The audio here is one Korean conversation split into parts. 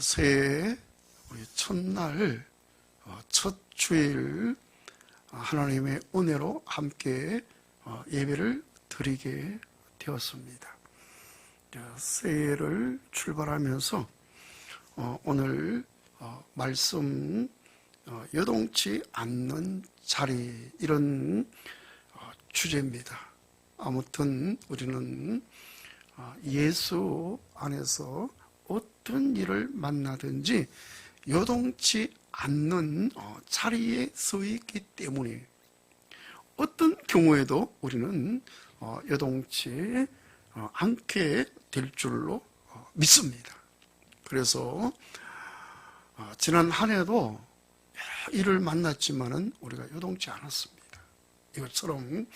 새해 우리 첫날 어, 첫 주일 어, 하나님의 은혜로 함께 어, 예배를 드리게 되었습니다. 자, 새해를 출발하면서 어, 오늘 어, 말씀 어, 여동치 않는 자리 이런 어, 주제입니다. 아무튼 우리는 어, 예수 안에서 어떤 일을 만나든지 요동치 않는 어, 자리에 서 있기 때문에 어떤 경우에도 우리는 어, 요동치 어, 않게 될 줄로 어, 믿습니다. 그래서 어, 지난 한 해도 일을 만났지만은 우리가 요동치 않았습니다. 이것처럼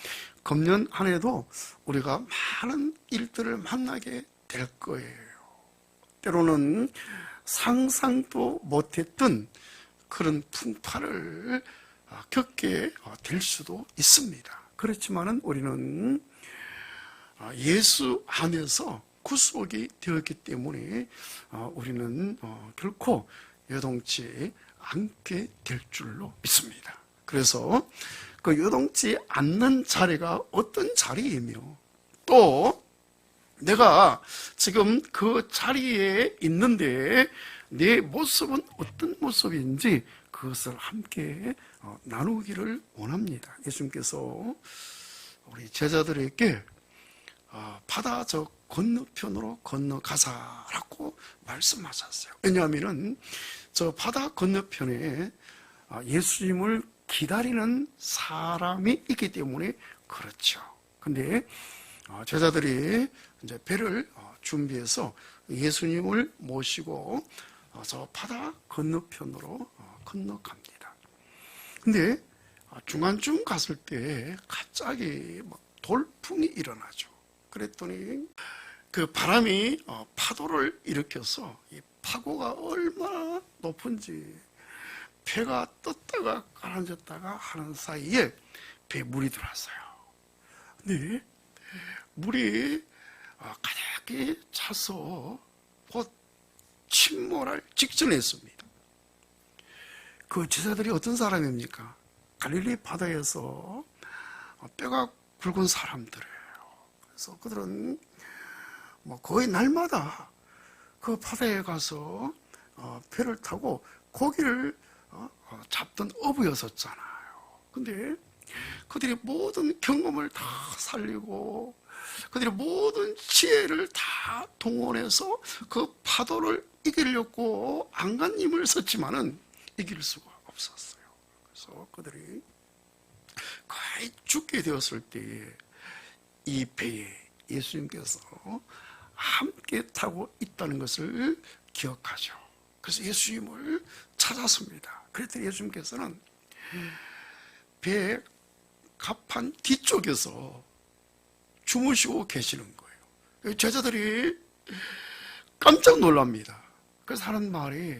금년 한 해도 우리가 많은 일들을 만나게 될 거예요. 때로는 상상도 못했던 그런 풍파를 아, 겪게 어, 될 수도 있습니다. 그렇지만은 우리는 아, 예수 안에서 구속이 되었기 때문에 어, 우리는 어, 결코 여동치 않게 될 줄로 믿습니다. 그래서 그 여동치 않는 자리가 어떤 자리이며 또 내가 지금 그 자리에 있는데 내 모습은 어떤 모습인지 그것을 함께 어, 나누기를 원합니다. 예수님께서 우리 제자들에게 어, 바다 저 건너편으로 건너가자라고 말씀하셨어요. 왜냐하면은 저 바다 건너편에 어, 예수님을 기다리는 사람이 있기 때문에 그렇죠. 근데 어, 제자들이 이제 배를 어, 준비해서 예수님을 모시고 어, 저 바다 건너편으로 어, 건너갑니다. 근데 어, 중간쯤 갔을 때 갑자기 막 돌풍이 일어나죠. 그랬더니 그 바람이 어, 파도를 일으켜서 이 파고가 얼마나 높은지 배가 떴다가 가라앉았다가 하는 사이에 배에 물이 들어왔어요. 근데 물이 아, 가득히 차서 곧 침몰할 직전에 있습니다. 그 제자들이 어떤 사람입니까? 갈릴리 바다에서 뼈가 굵은 사람들이에요. 그래서 그들은 뭐 거의 날마다 그 바다에 가서 어, 배를 타고 고기를 어, 어, 잡던 어부였었잖아요. 근데 그들이 모든 경험을 다 살리고 그들이 모든 지혜를 다 동원해서 그 파도를 이기려고 안간 힘을 썼지만은 이길 수가 없었어요. 그래서 그들이 거의 죽게 되었을 때에 이 배에 예수님께서 함께 타고 있다는 것을 기억하죠. 그래서 예수님을 찾았습니다. 그랬더니 예수님께서는 배 갑판 뒤쪽에서 주무시고 계시는 거예요. 제자들이 깜짝 놀랍니다. 그래서 하는 말이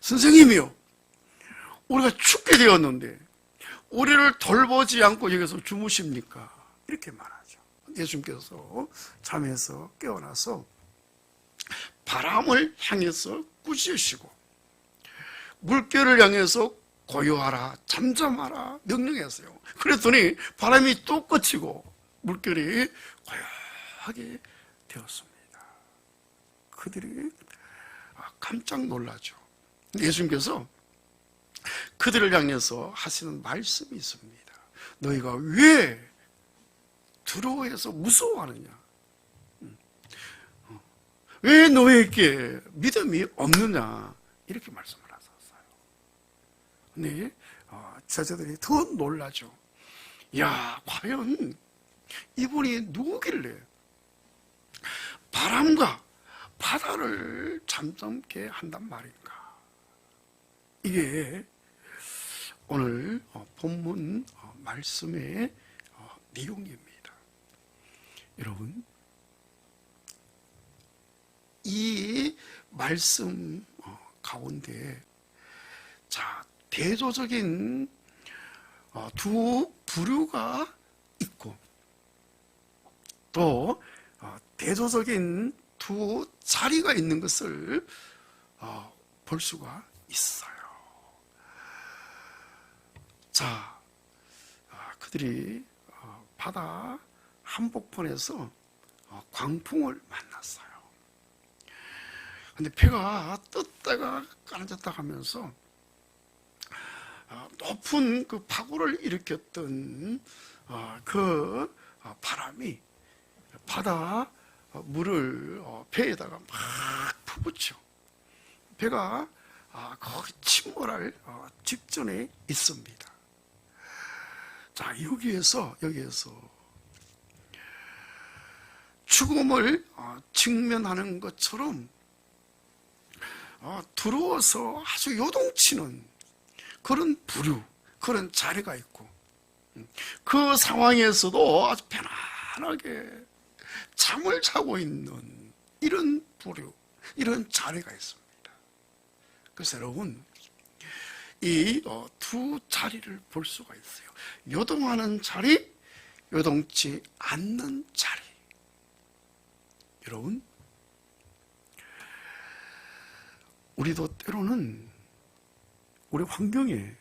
선생님이요. 우리가 죽게 되었는데 우리를 돌보지 않고 여기서 주무십니까? 이렇게 말하죠. 예수님께서 잠에서 깨어나서 바람을 향해서 꾸짖으시고 물결을 향해서 고요하라, 잠잠하라 명령했어요. 그랬더니 바람이 또 꺼치고 물결이 고요하게 되었습니다. 그들이 아, 깜짝 놀라죠. 예수님께서 그들을 향해서 하시는 말씀이 있습니다. 너희가 왜 두려워해서 무서워하느냐? 음. 어. 왜 너에게 믿음이 없느냐? 이렇게 말씀을 하셨어요. 근데 어, 제자들이 더 놀라죠. 야, 과연 이분이 누구길래 바람과 바다를 잠잠게 한단 말인가? 이게 오늘 어, 본문 어, 말씀의 어, 내용입니다. 여러분, 이 말씀 가운데 자 대조적인 두 부류가 또 대조적인 두 자리가 있는 것을 어, 볼 수가 있어요. 자, 아, 그들이 어, 바다 한복판에서 어, 광풍을 만났어요. 근데 배가 떴다가 까라졌다 하면서 어, 높은 그 파고를 일으켰던 어, 그 어, 바람이 바다 어, 물을 어, 배에다가 막 퍼붓죠. 배가 아, 거의 침몰할 어, 직전에 있습니다. 자 여기에서 여기에서 죽음을 어, 직면하는 것처럼 어, 두려워서 아주 요동치는 그런 부류, 그런 자리가 있고 음, 그 상황에서도 아주 편안하게 잠을 자고 있는 이런 부류, 이런 자리가 있습니다. 그래서 여러분, 이 두 자리를 볼 수가 있어요. 요동하는 자리, 요동치 않는 자리. 여러분, 우리도 때로는 우리 환경에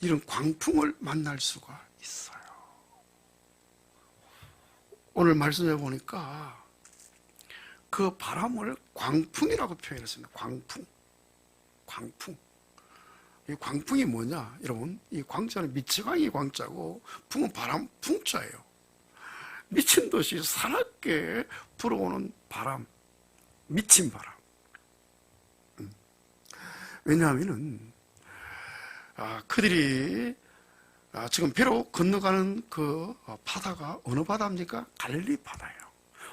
이런 광풍을 만날 수가 있어요. 오늘 말씀해 보니까 그 바람을 광풍이라고 표현했습니다. 광풍. 광풍. 이 광풍이 뭐냐? 여러분, 이 광자는 미치광이 광자고 풍은 바람, 풍자예요. 미친 듯이 사납게 불어오는 바람, 미친 바람. 음. 왜냐하면은, 아, 그들이 아, 지금 배로 건너가는 그 어, 바다가 어느 바다입니까? 갈릴리 바다예요.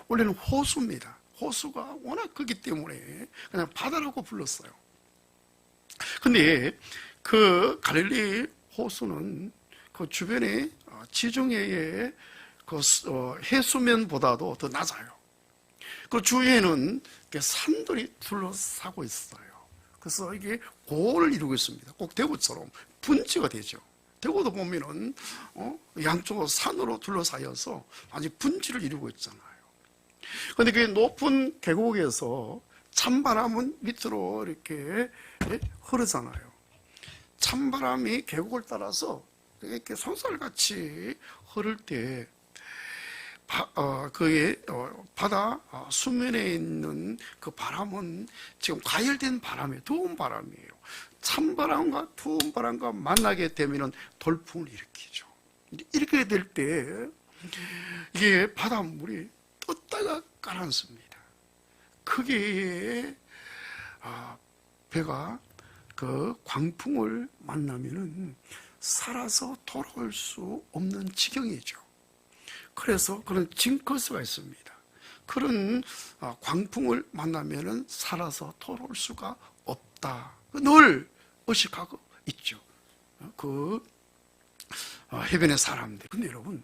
원래는 호수입니다. 호수가 워낙 크기 때문에 그냥 바다라고 불렀어요. 근데 그 갈릴리 호수는 그 주변에 어, 지중해의 그 어, 해수면보다도 더 낮아요. 그 주위에는 산들이 둘러싸고 있어요. 그래서 이게 고를 이루고 있습니다. 꼭 대구처럼 분지가 되죠. 대구도 보면은 어? 양쪽으로 산으로 둘러싸여서 아주 분지를 이루고 있잖아요. 그런데 그 높은 계곡에서 찬바람은 밑으로 이렇게 예? 흐르잖아요. 찬바람이 계곡을 따라서 이렇게 손살같이 흐를 때 바, 어, 그의 어, 바다 어, 수면에 있는 그 바람은 지금 과열된 바람이에요. 더운 바람이에요. 찬바람과 더운 바람과 만나게 되면 돌풍을 일으키죠. 이렇게 될 때 이게 바닷물이 떴다가 가라앉습니다. 크게 아, 배가 그 광풍을 만나면은 살아서 돌아올 수 없는 지경이죠. 그래서 그런 징크스가 있습니다. 그런 아, 광풍을 만나면은 살아서 돌아올 수가 없다. 늘 의식하고 있죠. 그 어, 해변의 사람들. 근데 여러분,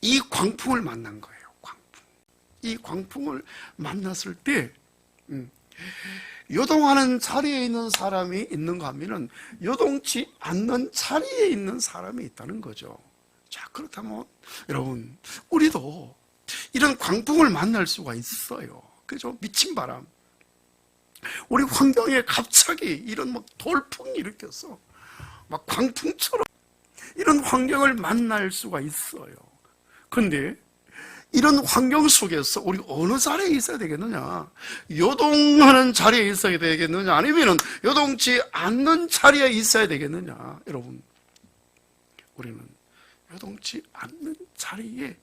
이 광풍을 만난 거예요. 광풍. 이 광풍을 만났을 때, 음, 요동하는 자리에 있는 사람이 있는가 하면은 요동치 않는 자리에 있는 사람이 있다는 거죠. 자, 그렇다면 여러분, 우리도 이런 광풍을 만날 수가 있어요. 그죠? 미친 바람. 우리 환경에 갑자기 이런 막 돌풍이 일으켜서 막 광풍처럼 이런 환경을 만날 수가 있어요. 그런데 이런 환경 속에서 우리 어느 자리에 있어야 되겠느냐? 요동하는 자리에 있어야 되겠느냐? 아니면 요동치 않는 자리에 있어야 되겠느냐? 여러분, 우리는 요동치 않는 자리에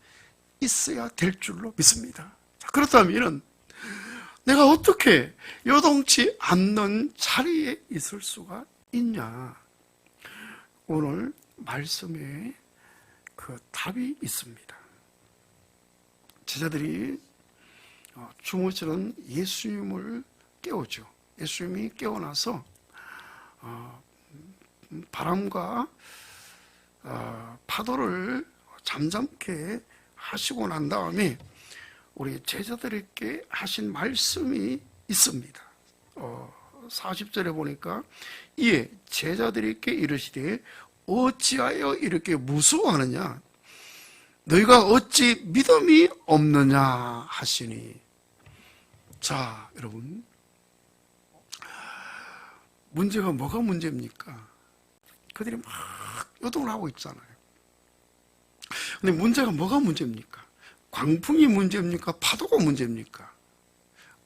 있어야 될 줄로 믿습니다. 자, 그렇다면 내가 어떻게 요동치 않는 자리에 있을 수가 있냐? 오늘 말씀에 그 답이 있습니다. 제자들이 어, 주무시는 예수님을 깨우죠. 예수님이 깨어나서 어, 바람과 어, 파도를 잠잠케 하시고 난 다음에 우리 제자들에게 하신 말씀이 있습니다. 어, 40절에 보니까 이에 제자들에게 이르시되 어찌하여 이렇게 무서워하느냐 너희가 어찌 믿음이 없느냐 하시니 자 여러분 문제가 뭐가 문제입니까? 그들이 막 요동을 하고 있잖아요. 근데 문제가 뭐가 문제입니까? 광풍이 문제입니까? 파도가 문제입니까?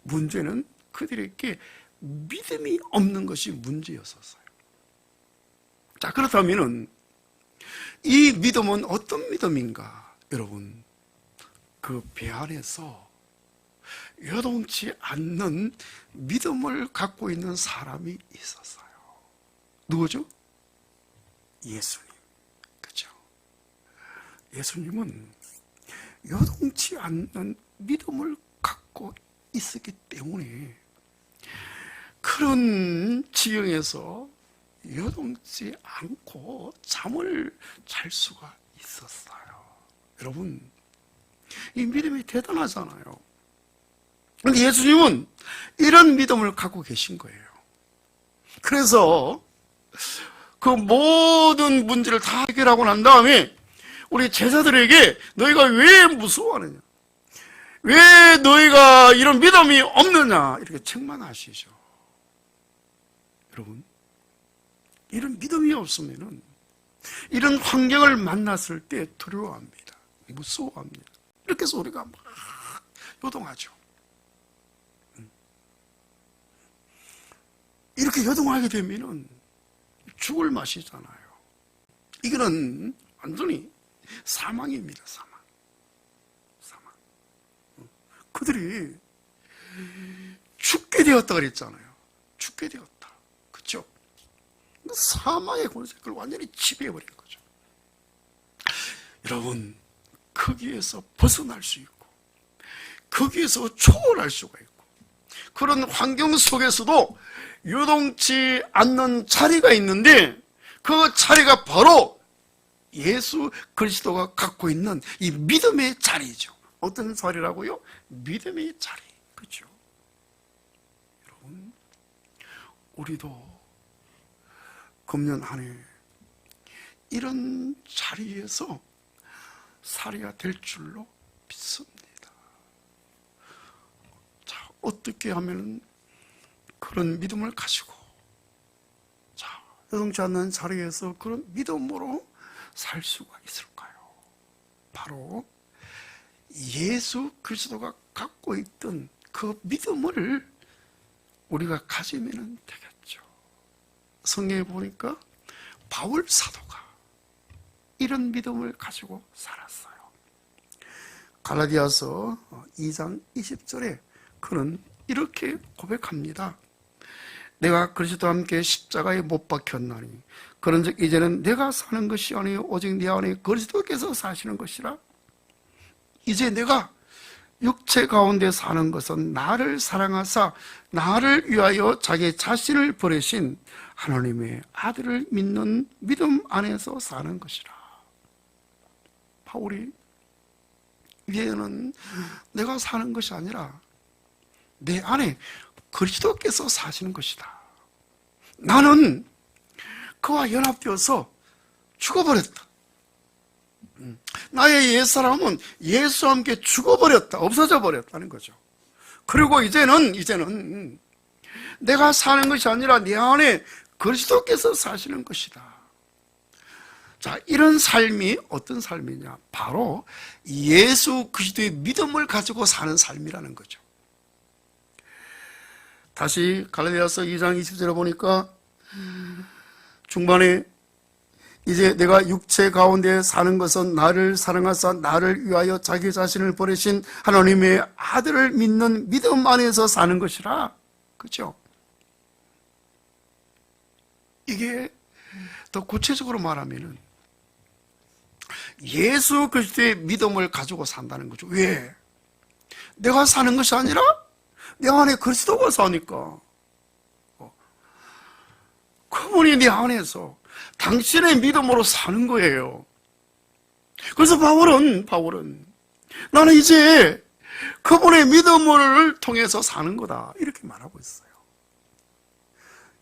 문제는 그들에게 믿음이 없는 것이 문제였었어요. 자, 그렇다면은 이 믿음은 어떤 믿음인가? 여러분, 그 배 안에서 요동치 않는 믿음을 갖고 있는 사람이 있었어요. 누구죠? 예수님. 그죠? 예수님은 요동치 않는 믿음을 갖고 있었기 때문에 그런 지경에서 요동치 않고 잠을 잘 수가 있었어요. 여러분, 이 믿음이 대단하잖아요. 근데 예수님은 이런 믿음을 갖고 계신 거예요. 그래서 그 모든 문제를 다 해결하고 난 다음에 우리 제자들에게 너희가 왜 무서워하느냐? 왜 너희가 이런 믿음이 없느냐? 이렇게 책망하시죠. 여러분, 이런 믿음이 없으면은 이런 환경을 만났을 때 두려워합니다. 무서워합니다. 이렇게 해서 우리가 막 요동하죠. 음. 이렇게 요동하게 되면은 죽을 맛이잖아요. 이거는 완전히 사망입니다, 사망. 사망. 그들이 죽게 되었다 그랬잖아요. 죽게 되었다. 그죠? 사망의 권세를 완전히 지배해버린 거죠. 여러분, 거기에서 벗어날 수 있고, 거기에서 초월할 수가 있고, 그런 환경 속에서도 유동치 않는 자리가 있는데, 그 자리가 바로 예수 그리스도가 갖고 있는 이 믿음의 자리죠. 어떤 자리라고요? 믿음의 자리. 그죠? 여러분, 우리도 금년 한 해 이런 자리에서 살이가 될 줄로 믿습니다. 자, 어떻게 하면 그런 믿음을 가지고 자, 여동치 않는 자리에서 그런 믿음으로 살 수가 있을까요? 바로 예수 그리스도가 갖고 있던 그 믿음을 우리가 가지면 되겠죠. 성경에 보니까 바울 사도가 이런 믿음을 가지고 살았어요. 갈라디아서 2장 20절에 그는 이렇게 고백합니다. 내가 그리스도와 함께 십자가에 못 박혔나니 그런즉 이제는 내가 사는 것이 아니요 오직 내 안에 그리스도께서 사시는 것이라 이제 내가 육체 가운데 사는 것은 나를 사랑하사 나를 위하여 자기 자신을 버리신 하나님의 아들을 믿는 믿음 안에서 사는 것이라 바울이 이제는 내가 사는 것이 아니라 내 안에 그리스도께서 사시는 것이다. 나는 그와 연합되어서 죽어버렸다. 음. 나의 옛사람은 예수와 함께 죽어버렸다. 없어져 버렸다는 거죠. 그리고 이제는, 이제는 내가 사는 것이 아니라 내 안에 그리스도께서 사시는 것이다. 자, 이런 삶이 어떤 삶이냐? 바로 예수 그리스도의 믿음을 가지고 사는 삶이라는 거죠. 다시 갈라디아서 2장 20절에 보니까 중반에 이제 내가 육체 가운데 사는 것은 나를 사랑하사 나를 위하여 자기 자신을 버리신 하나님의 아들을 믿는 믿음 안에서 사는 것이라. 그죠? 이게 더 구체적으로 말하면은 예수 그리스도의 믿음을 가지고 산다는 거죠. 왜? 내가 사는 것이 아니라 내 안에 그리스도가 사니까. 어. 그분이 내 안에서 당신의 믿음으로 사는 거예요. 그래서 바울은, 바울은, 나는 이제 그분의 믿음을 통해서 사는 거다. 이렇게 말하고 있어요.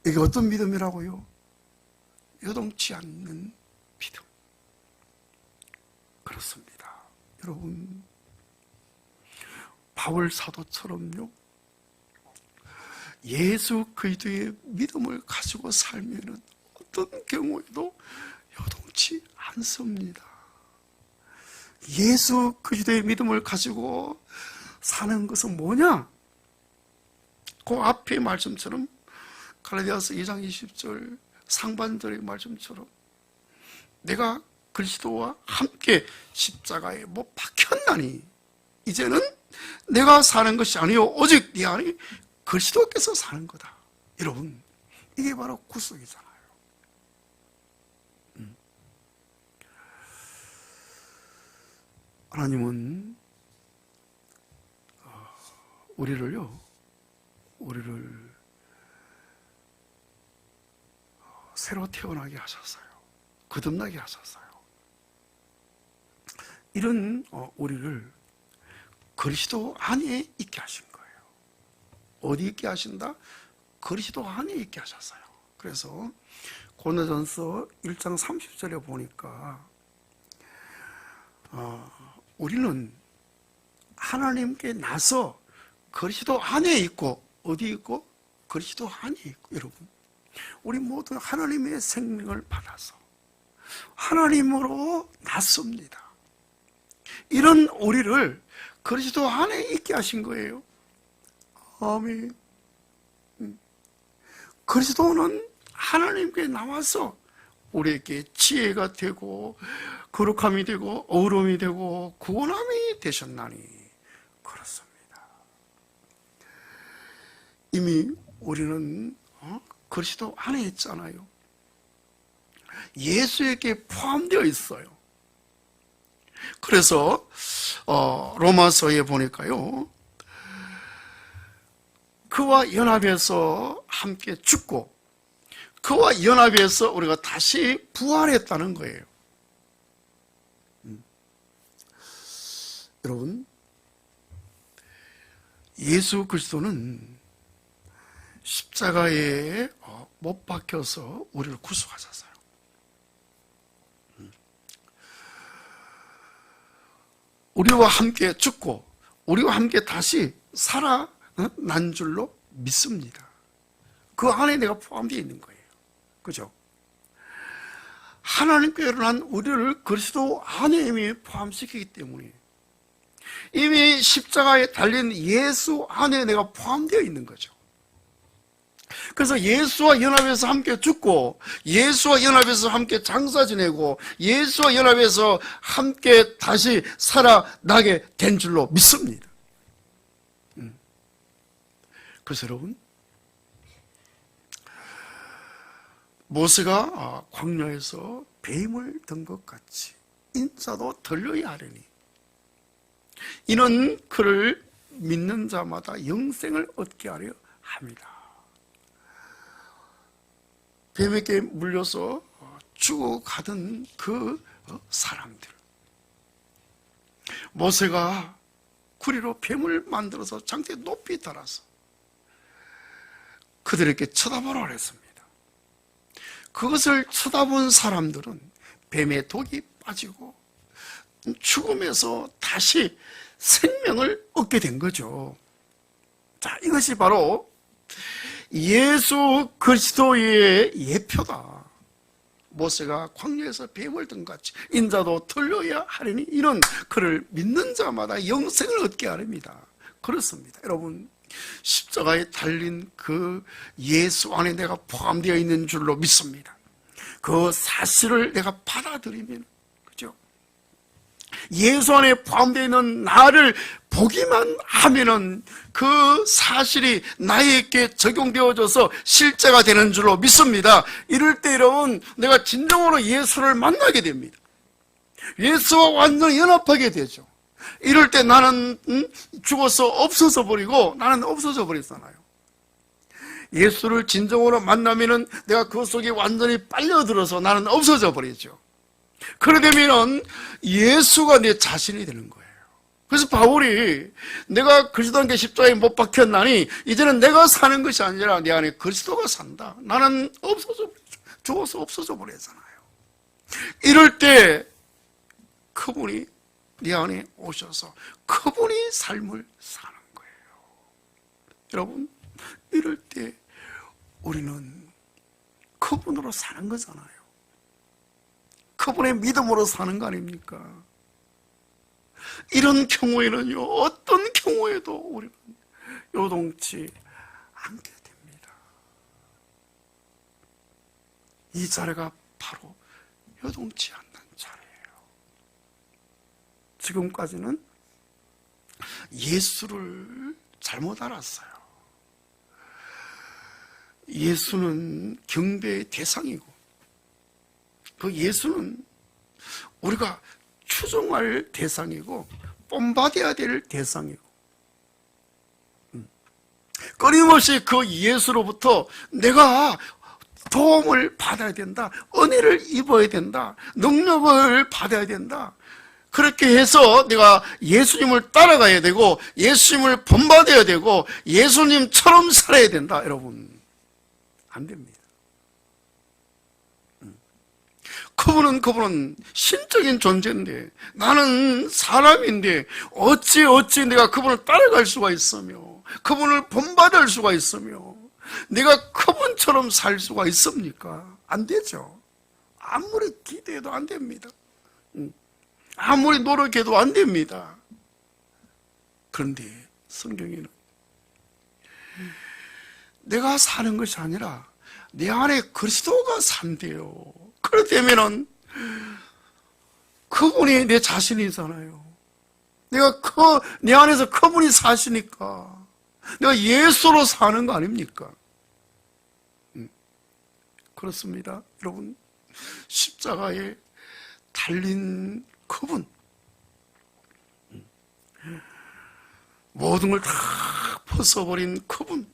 이게 어떤 믿음이라고요? 요동치 않는 믿음. 그렇습니다. 여러분, 바울 사도처럼요. 예수 그리스도의 믿음을 가지고 살면은 어떤 경우에도 요동치 않습니다. 예수 그리스도의 믿음을 가지고 사는 것은 뭐냐? 그 앞의 말씀처럼 갈라디아서 2장 20절 상반절의 말씀처럼 내가 그리스도와 함께 십자가에 못 박혔나니 이제는 내가 사는 것이 아니요 오직 네 안에 그리스도께서 사는 거다. 여러분 이게 바로 구속이잖아요. 음. 하나님은 어, 우리를요 우리를 새로 태어나게 하셨어요. 거듭나게 하셨어요. 이런 어, 우리를 그리스도 안에 있게 거예요. 어디 있게 하신다? 그리스도 안에 있게 하셨어요. 그래서 고린도전서 1장 30절에 보니까 어, 우리는 하나님께 나서 그리스도 안에 있고 어디 있고 그리스도 안에 있고 여러분 우리 모두 하나님의 생명을 받아서 하나님으로 났습니다. 이런 우리를 그리스도 안에 있게 하신 거예요. 아멘. 음. 그리스도는 하나님께 나와서 우리에게 지혜가 되고 거룩함이 되고 어우름이 되고 구원함이 되셨나니 그렇습니다. 이미 우리는 어? 그리스도 안에 있잖아요. 예수에게 포함되어 있어요. 그래서 어, 로마서에 보니까요. 그와 연합해서 함께 죽고 그와 연합해서 우리가 다시 부활했다는 거예요. 음. 여러분, 예수 그리스도는 십자가에 어, 못 박혀서 우리를 구속하셨어요. 음. 우리와 함께 죽고 우리와 함께 다시 살아 난 줄로 믿습니다. 그 안에 내가 포함되어 있는 거예요. 그죠? 하나님께 일어난 우리를 그리스도 안에 이미 포함시키기 때문에 이미 십자가에 달린 예수 안에 내가 포함되어 있는 거죠. 그래서 예수와 연합해서 함께 죽고 예수와 연합해서 함께 장사 지내고 예수와 연합해서 함께 다시 살아나게 된 줄로 믿습니다. 여러분 모세가 아, 광야에서 뱀을 든 것 같이 인자도 들려야 하려니 이는 그를 믿는 자마다 영생을 얻게 하려 합니다. 뱀에게 물려서 죽어가던 그 사람들. 모세가 구리로 뱀을 만들어서 장대 높이 달아서 그들에게 쳐다보라 그랬습니다. 그것을 쳐다본 사람들은 뱀의 독이 빠지고 죽음에서 다시 생명을 얻게 된 거죠. 자, 이것이 바로 예수 그리스도의 예표다. 모세가 광야에서 뱀을 든 같이 인자도 틀려야 하리니 이런 그를 믿는 자마다 영생을 얻게 하렵니다. 그렇습니다. 여러분 십자가에 달린 그 예수 안에 내가 포함되어 있는 줄로 믿습니다. 그 사실을 내가 받아들이면 그죠? 예수 안에 포함되어 있는 나를 보기만 하면은 그 사실이 나에게 적용되어져서 실제가 되는 줄로 믿습니다. 이럴 때 여러분 내가 진정으로 예수를 만나게 됩니다. 예수와 완전히 연합하게 되죠. 이럴 때 나는 죽어서 없어져 버리고 나는 없어져 버렸잖아요. 예수를 진정으로 만나면은 내가 그 속에 완전히 빨려들어서 나는 없어져 버리죠. 그러게 되면은 예수가 내 자신이 되는 거예요. 그래서 바울이 내가 그리스도 함께 십자가에 못 박혔나니 이제는 내가 사는 것이 아니라 내 안에 그리스도가 산다. 나는 없어져 죽어서 없어져 버렸잖아요. 이럴 때 그분이 네 안에 오셔서 그분이 삶을 사는 거예요. 여러분 이럴 때 우리는 그분으로 사는 거잖아요. 그분의 믿음으로 사는 거 아닙니까? 이런 경우에는요, 어떤 경우에도 우리는 요동치 않게 됩니다. 이 자리가 바로 요동치 않는. 지금까지는 예수를 잘못 알았어요. 예수는 경배의 대상이고, 그 예수는 우리가 추종할 대상이고, 뽐받아야 될 대상이고, 음. 끊임없이 그 예수로부터 내가 도움을 받아야 된다. 은혜를 입어야 된다. 능력을 받아야 된다. 그렇게 해서 내가 예수님을 따라가야 되고 예수님을 본받아야 되고 예수님처럼 살아야 된다. 여러분. 안 됩니다. 음. 그분은 그분은 신적인 존재인데 나는 사람인데 어찌 어찌 내가 그분을 따라갈 수가 있으며 그분을 본받을 수가 있으며 내가 그분처럼 살 수가 있습니까? 안 되죠. 아무리 기대해도 안 됩니다. 음. 아무리 노력해도 안 됩니다. 그런데 성경에는 내가 사는 것이 아니라 내 안에 그리스도가 산대요. 그렇다면은 그분이 내 자신이잖아요. 내가 그, 내 안에서 그분이 사시니까 내가 예수로 사는 거 아닙니까? 음, 그렇습니다. 여러분, 십자가에 달린 그분. 음, 모든 걸 다 벗어버린 그분.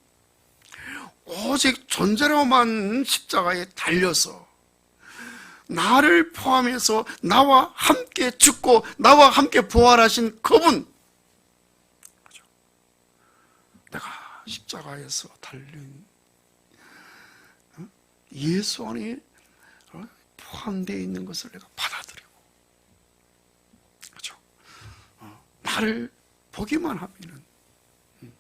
오직 존재로만 십자가에 달려서 나를 포함해서 나와 함께 죽고 나와 함께 부활하신 그분. 내가 십자가에서 달린 어? 예수 안에 어? 포함되어 있는 것을 내가 받아들이고, 그죠? 어, 나를 보기만 하면은 음,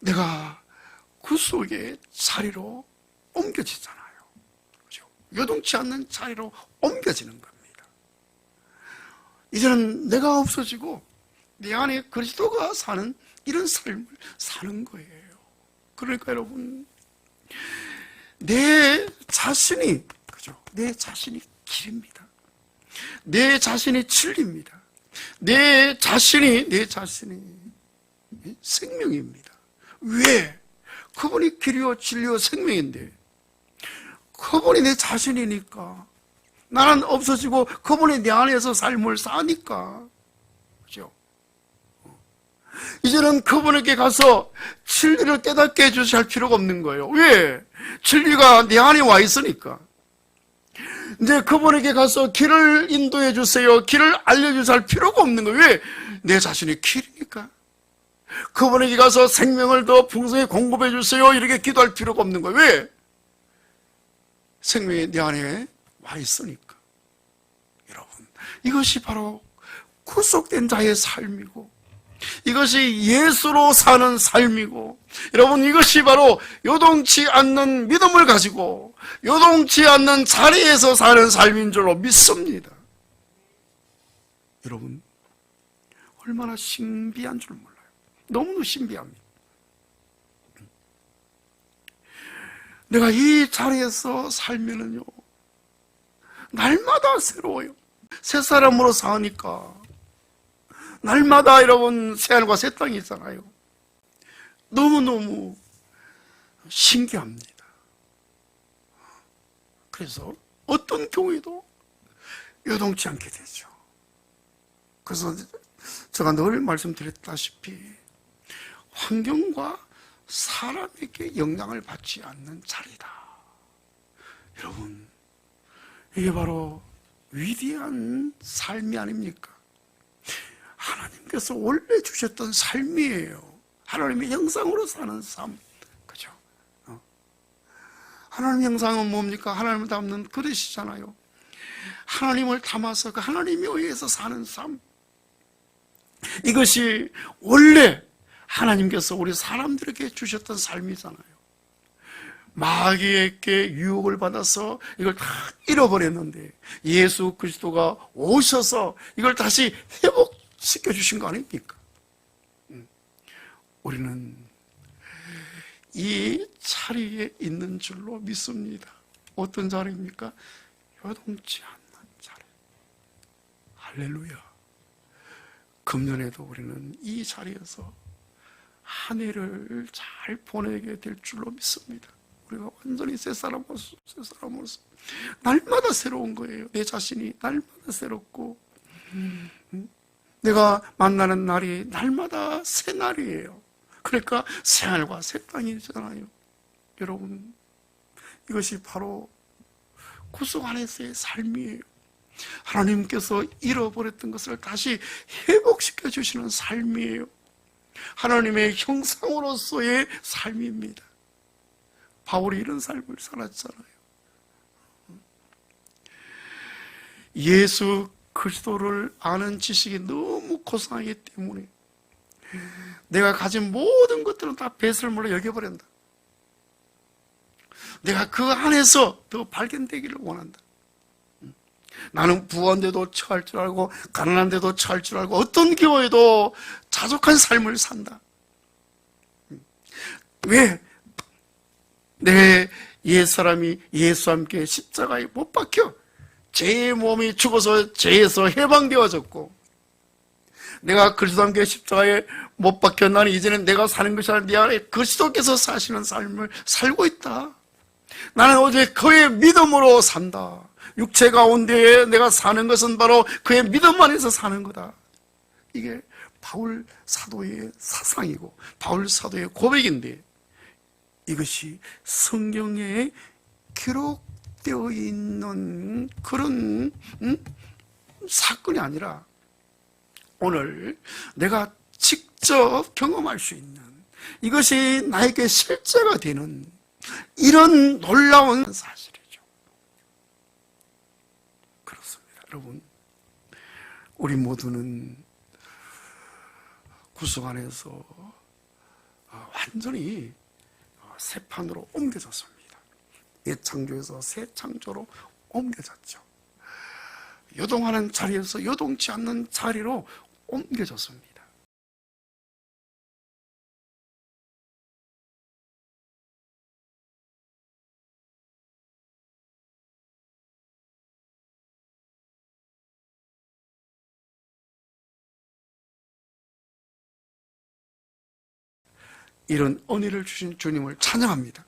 내가 그 속에 자리로 옮겨지잖아요. 그죠? 요동치 않는 자리로 옮겨지는 겁니다. 이제는 내가 없어지고 내 안에 그리스도가 사는 이런 삶을 사는 거예요. 그러니까 여러분, 내 자신이, 그죠? 내 자신이 길입니다. 내 자신이 진리입니다. 내 자신이, 내 자신이 생명입니다. 왜? 그분이 길이요 진리요 생명인데 그분이 내 자신이니까 나는 없어지고 그분이 내 안에서 삶을 사니까 그죠? 이제는 그분에게 가서 진리를 깨닫게 할 필요가 없는 거예요. 왜? 진리가 내 안에 와 있으니까. 이제 그분에게 가서 길을 인도해 주세요. 길을 알려주셔야 할 필요가 없는 거예요. 왜? 내 자신이 길이니까. 그분에게 가서 생명을 더 풍성히 공급해 주세요. 이렇게 기도할 필요가 없는 거예요. 왜? 생명이 내 안에 와 있으니까. 여러분, 이것이 바로 구속된 자의 삶이고, 이것이 예수로 사는 삶이고, 여러분, 이것이 바로 요동치 않는 믿음을 가지고, 요동치 않는 자리에서 사는 삶인 줄로 믿습니다. 여러분, 얼마나 신비한 줄 몰라요. 너무 신비합니다. 내가 이 자리에서 살면은요, 날마다 새로워요. 새 사람으로 사니까. 날마다 여러분, 새하늘과 새 땅이 있잖아요. 너무너무 신기합니다. 그래서 어떤 경우에도 요동치 않게 되죠. 그래서 제가 늘 말씀드렸다시피 환경과 사람에게 영향을 받지 않는 자리다. 여러분, 이게 바로 위대한 삶이 아닙니까? 하나님께서 원래 주셨던 삶이에요. 하나님의 형상으로 사는 삶. 그죠? 어. 하나님 형상은 뭡니까? 하나님을 담는 그릇이잖아요. 하나님을 담아서 그 하나님에 의해서 사는 삶. 이것이 원래 하나님께서 우리 사람들에게 주셨던 삶이잖아요. 마귀에게 유혹을 받아서 이걸 다 잃어버렸는데 예수 그리스도가 오셔서 이걸 다시 회복 시켜 주신 거 아닙니까? 음. 우리는 이 자리에 있는 줄로 믿습니다. 어떤 자리입니까? 요동치 않는 자리. 할렐루야. 금년에도 우리는 이 자리에서 한 해를 잘 보내게 될 줄로 믿습니다. 우리가 완전히 새 사람으로서, 새 사람으로서 날마다 새로운 거예요. 내 자신이 날마다 새롭고 음, 내가 만나는 날이 날마다 새 날이에요. 그러니까 새 하늘과 새 땅이잖아요. 여러분 이것이 바로 구속 안에서의 삶이에요. 하나님께서 잃어버렸던 것을 다시 회복시켜 주시는 삶이에요. 하나님의 형상으로서의 삶입니다. 바울이 이런 삶을 살았잖아요. 예수 그리스도를 아는 지식이 너무 고상하기 때문에 내가 가진 모든 것들은 다 배설물로 여겨버린다. 내가 그 안에서 더 발견되기를 원한다. 나는 부한데도 처할 줄 알고 가난한데도 처할 줄 알고 어떤 기호에도 자족한 삶을 산다. 왜? 내 옛사람이 예수와 함께 십자가에 못 박혀 제 몸이 죽어서 죄에서 해방되어졌고 내가 그리스도와 함께 십자가에 못 박혀 나는 이제는 내가 사는 것이 아니라 내 안에 그리스도께서 사시는 삶을 살고 있다. 나는 오직 그의 믿음으로 산다. 육체 가운데 내가 사는 것은 바로 그의 믿음 안에서 사는 거다. 이게 바울 사도의 사상이고 바울 사도의 고백인데 이것이 성경에 기록 되어 있는 그런 음? 사건이 아니라 오늘 내가 직접 경험할 수 있는 이것이 나에게 실제가 되는 이런 놀라운 사실이죠. 그렇습니다. 여러분, 우리 모두는 구속 안에서 완전히 새 판으로 옮겨졌습니다. 옛 창조에서 새 창조로 옮겨졌죠. 요동하는 자리에서 요동치 않는 자리로 옮겨졌습니다. 이런 은혜를 주신 주님을 찬양합니다.